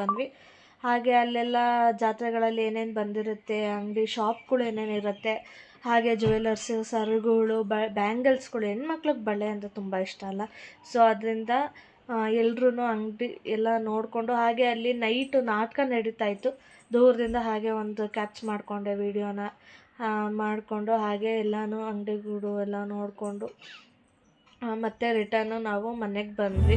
ಬಂದ್ವಿ. ಹಾಗೆ ಅಲ್ಲೆಲ್ಲ ಜಾತ್ರೆಗಳಲ್ಲಿ ಏನೇನು ಬಂದಿರುತ್ತೆ, ಅಂಗಡಿ ಶಾಪ್ಗಳು ಏನೇನು ಇರುತ್ತೆ, ಹಾಗೆ ಜ್ಯುವೆಲರ್ಸು ಸರಗಳು, ಬ ಬ್ಯಾಂಗಲ್ಸ್ಗಳು ಹೆಣ್ಮಕ್ಳಿಗೆ ಬಳೆ ಅಂದರೆ ತುಂಬ ಇಷ್ಟ ಅಲ್ಲ. ಸೊ ಅದರಿಂದ ಎಲ್ರೂ ಅಂಗಡಿ ಎಲ್ಲ ನೋಡಿಕೊಂಡು, ಹಾಗೆ ಅಲ್ಲಿ ನೈಟು ನಾಟಕ ನಡೀತಾ ಇತ್ತು. ದೂರದಿಂದ ಹಾಗೆ ಒಂದು ಕ್ಯಾಪ್ಚ್ ಮಾಡಿಕೊಂಡೆ ವೀಡಿಯೋನ ಮಾಡಿಕೊಂಡು, ಹಾಗೆ ಎಲ್ಲನೂ ಅಂಗಡಿಗಳು ಎಲ್ಲ ನೋಡಿಕೊಂಡು ಮತ್ತೆ ರಿಟರ್ನು ನಾವು ಮನೆಗೆ ಬಂದ್ವಿ.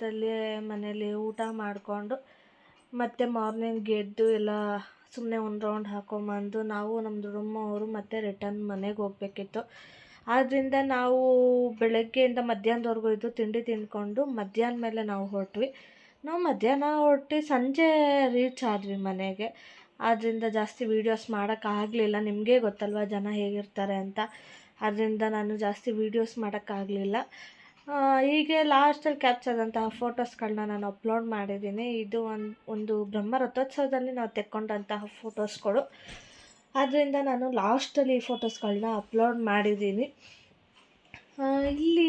ಮನೆ ಬಗ್ಗೆ ಎಲ್ಲ ನೋಡ್ಕೊಂಡು ಪಕ್ಕದಲ್ಲಿ ಮನೇಲಿ ಊಟ ಮಾಡಿಕೊಂಡು ಮತ್ತೆ ಮಾರ್ನಿಂಗ್ ಎದ್ದು ಎಲ್ಲ ಸುಮ್ಮನೆ ಒಂದು ರೌಂಡ್ ಹಾಕೊಂಬಂದು ನಾವು ನಮ್ಮದು ರೂಮ್ ಅವರು ಮತ್ತೆ ರಿಟರ್ನ್ ಮನೆಗೆ ಹೋಗ್ಬೇಕಿತ್ತು. ಆದ್ದರಿಂದ ನಾವು ಬೆಳಗ್ಗೆಯಿಂದ ಮಧ್ಯಾಹ್ನದವರೆಗೂ ಇದ್ದು ತಿಂಡಿ ತಿಂದ್ಕೊಂಡು ಮಧ್ಯಾಹ್ನ ಮೇಲೆ ನಾವು ಹೊರಟ್ವಿ. ನಾವು ಮಧ್ಯಾಹ್ನ ಹೊರಟು ಸಂಜೆ ರೀಚ್ ಆದ್ವಿ ಮನೆಗೆ. ಆದ್ದರಿಂದ ಜಾಸ್ತಿ ವೀಡಿಯೋಸ್ ಮಾಡೋಕ್ಕಾಗಲಿಲ್ಲ ನಿಮಗೇ ಗೊತ್ತಲ್ವ ಜನ ಹೇಗಿರ್ತಾರೆ ಅಂತ. ಅದರಿಂದ ನಾನು ಜಾಸ್ತಿ ವೀಡಿಯೋಸ್ ಮಾಡೋಕ್ಕಾಗಲಿಲ್ಲ ಹೀಗೆ ಲಾಸ್ಟಲ್ಲಿ ಕ್ಯಾಪ್ಚರ್ ಆದಂತಹ ಫೋಟೋಸ್ಗಳನ್ನ ನಾನು ಅಪ್ಲೋಡ್ ಮಾಡಿದ್ದೀನಿ. ಇದು ಒಂದು ಒಂದು ಬ್ರಹ್ಮ ರಥೋತ್ಸವದಲ್ಲಿ ನಾವು ತೆಕ್ಕೊಂಡಂತಹ ಫೋಟೋಸ್ಗಳು ಆದ್ದರಿಂದ ನಾನು ಲಾಸ್ಟಲ್ಲಿ ಈ ಫೋಟೋಸ್ಗಳನ್ನ ಅಪ್ಲೋಡ್ ಮಾಡಿದ್ದೀನಿ. ಇಲ್ಲಿ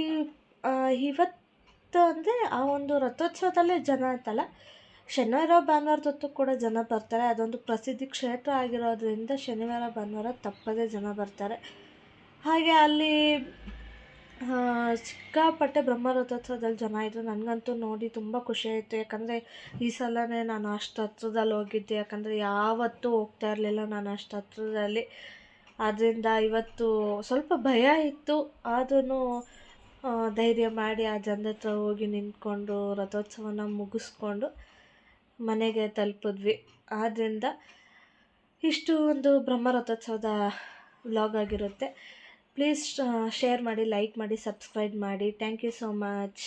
ಇವತ್ತು ಅಂದರೆ ಆ ಒಂದು ರಥೋತ್ಸವದಲ್ಲೇ ಜನ ಅಂತಲ್ಲ, ಶನಿವಾರ ಭಾನುವಾರದೊತ್ತು ಕೂಡ ಜನ ಬರ್ತಾರೆ. ಅದೊಂದು ಪ್ರಸಿದ್ಧಿ ಕ್ಷೇತ್ರ ಆಗಿರೋದ್ರಿಂದ ಶನಿವಾರ, ಭಾನುವಾರ ತಪ್ಪದೇ ಜನ ಬರ್ತಾರೆ. ಹಾಗೆ ಅಲ್ಲಿ ಸಿಕ್ಕಾಪಟ್ಟೆ ಬ್ರಹ್ಮ ರಥೋತ್ಸವದಲ್ಲಿ ಜನ ಇದ್ದರು ನನಗಂತೂ ನೋಡಿ ತುಂಬ ಖುಷಿ ಆಯಿತು. ಯಾಕಂದರೆ ಈ ಸಲವೇ ನಾನು ಅಷ್ಟು ಹತ್ರದಲ್ಲಿ ಹೋಗಿದ್ದೆ. ಯಾಕಂದರೆ ಯಾವತ್ತೂ ಹೋಗ್ತಾ ಇರಲಿಲ್ಲ ನಾನು ಅಷ್ಟು ಹತ್ರದಲ್ಲಿ. ಆದ್ದರಿಂದ ಇವತ್ತು ಸ್ವಲ್ಪ ಭಯ ಇತ್ತು. ಆದ್ರೂ ಧೈರ್ಯ ಮಾಡಿ ಆ ಜನದ ಹತ್ರ ಹೋಗಿ ನಿಂತ್ಕೊಂಡು ರಥೋತ್ಸವನ ಮುಗಿಸ್ಕೊಂಡು ಮನೆಗೆ ತಲುಪಿದ್ವಿ. ಆದ್ದರಿಂದ ಇಷ್ಟು ಒಂದು ಬ್ರಹ್ಮ ರಥೋತ್ಸವದ ವ್ಲಾಗ್ ಆಗಿರುತ್ತೆ. ಪ್ಲೀಸ್ ಶೇರ್ ಮಾಡಿ ಲೈಕ್ ಮಾಡಿ ಸಬ್ಸ್ಕ್ರೈಬ್ ಮಾಡಿ. Thank you so much